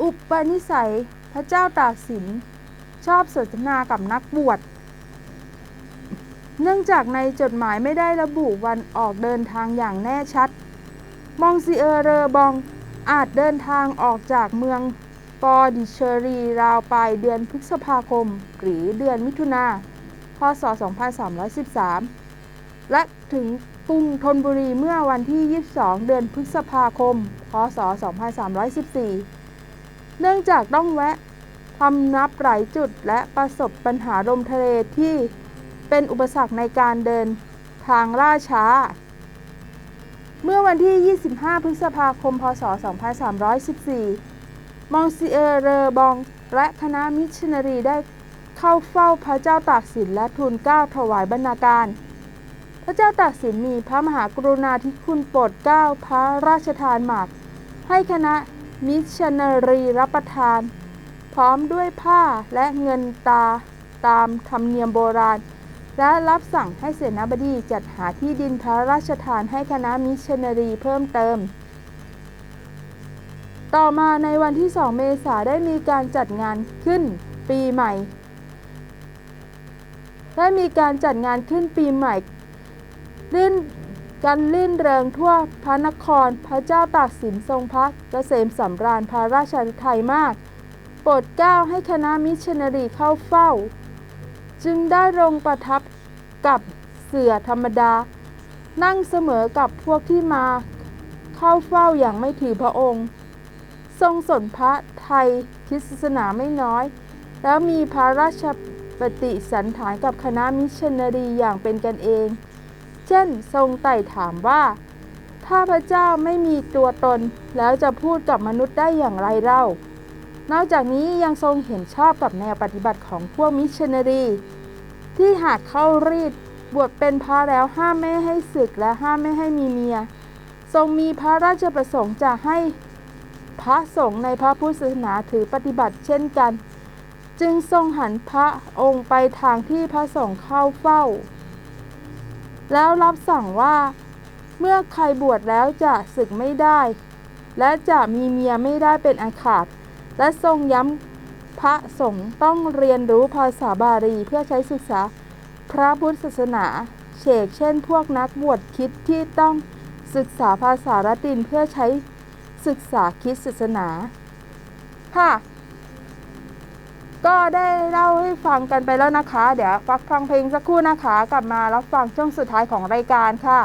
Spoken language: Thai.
อุปนิสัยพระเจ้าตากสิน ชอบสนทนากับนักบวช เนื่องจากในจดหมายไม่ได้ระบุวันออกเดินทางอย่างแน่ชัด มองซิเออร์เรอบองอาจเดินทางออกจากเมืองปอดิเชอรีราวปลายเดือนพฤษภาคม หรือเดือนมิถุนาพศ 2313 และถึงกรุงธนบุรีเมื่อวันที่ 22 เดือนพฤษภาคม พศ 2314 เนื่องจากต้องแวะทำนับหลายจุดและประสบปัญหาลมทะเลที่เป็นอุปสรรคในการเดินทางล่าช้า เมื่อวันที่ 25 พฤษภาคม พศ 2314 มองซิเออร์เรอบองและคณะมิชชันนารีได้เข้าเฝ้าพระเจ้าตากสินและทูลเกล้าถวายบรรณาการ พระเจ้าตากสินมีพระมหากรุณาธิคุณโปรดเกล้าพระราชทานหมาก ให้คณะ มิชชันนารีรับประทาน พร้อมด้วยผ้าและเงินตาตามธรรมเนียมโบราณ และรับสั่งให้เสนาบดีจัดหาที่ดินพระราชทานให้คณะมิชชันนารีเพิ่มเติม ต่อมาในวันที่ 2 เมษายนได้มีการจัดงานขึ้นปีใหม่ ได้มีการจัดงานขึ้นปีใหม่ลื่น กันลื่นเริงทั่วพระนครพระเจ้าตากสินทรงพระเกษมสำราญพระราชาไทยมาก โปรดเกล้าให้คณะมิชนารีเข้าเฝ้า จึงได้ลงประทับกับเสือธรรมดา นั่งเสมอกับพวกที่มาเข้าเฝ้าอย่างไม่ถือพระองค์ ทรงสนพระไทยคริสศาสนาไม่น้อย แล้วมีพระราชปฏิสันถานกับคณะมิชนนารีอย่างเป็นกันเอง เช่น ทรงไต่ถามว่า ถ้าพระเจ้าไม่มีตัวตนแล้วจะพูดกับมนุษย์ได้อย่างไรเล่า นอกจากนี้ยังทรงเห็นชอบกับแนวปฏิบัติของพวกมิชชันนารี ที่หากเข้ารีดบวชเป็นพระแล้วห้ามไม่ให้ศึกและห้ามไม่ให้มีเมีย ทรงมีพระราชประสงค์จะให้พระสงฆ์ในพระพุทธศาสนาถือปฏิบัติเช่นกัน จึงทรงหันพระองค์ไปทางที่พระสงฆ์เข้าเฝ้า แล้วรับสั่งว่า เมื่อใครบวชแล้วจะศึกไม่ได้ และจะมีเมียไม่ได้เป็นอันขาด และทรงย้ำพระสงฆ์ต้องเรียนรู้ภาษาบาลีเพื่อใช้ศึกษาพระพุทธศาสนาเฉกเช่นพวกนักบวชคิดที่ต้องศึกษาภาษาละตินเพื่อใช้ศึกษาคริสตศาสนาค่ะ ก็ได้เล่าให้ฟังกันไปแล้วนะคะ เดี๋ยวฟักฟังเพลงสักครู่นะคะ กลับมารับฟังช่วงสุดท้ายของรายการค่ะ